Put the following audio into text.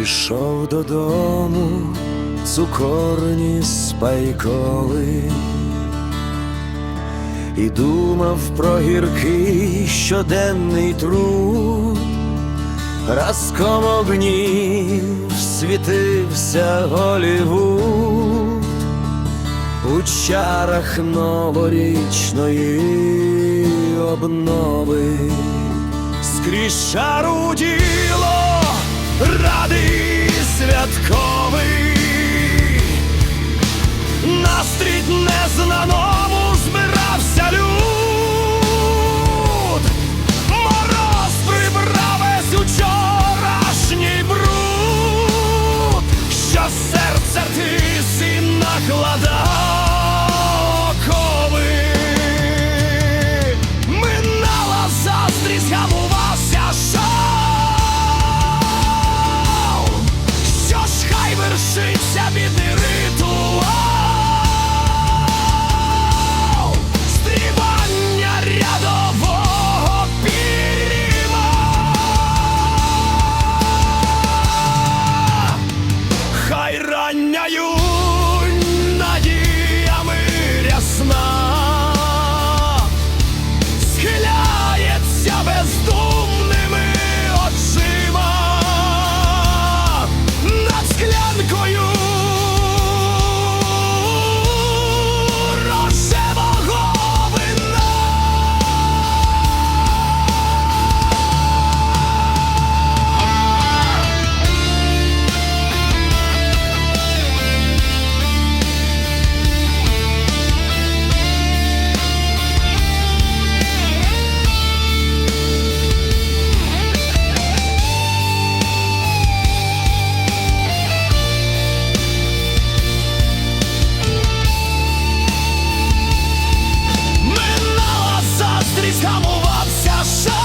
Ішов додому цукорні спайковий і думав про гіркий щоденний труд, Разком огнів світився Голівуд. У чарах новорічної обнови, скрізь шару діло радий святковий, настрій незнаному збирався люд, мороз прибрав весь учорашній бруд, що серце тисі накладав вершиться бідний ритуал Стрібання рядового піріма. Хай рання ти схамувався.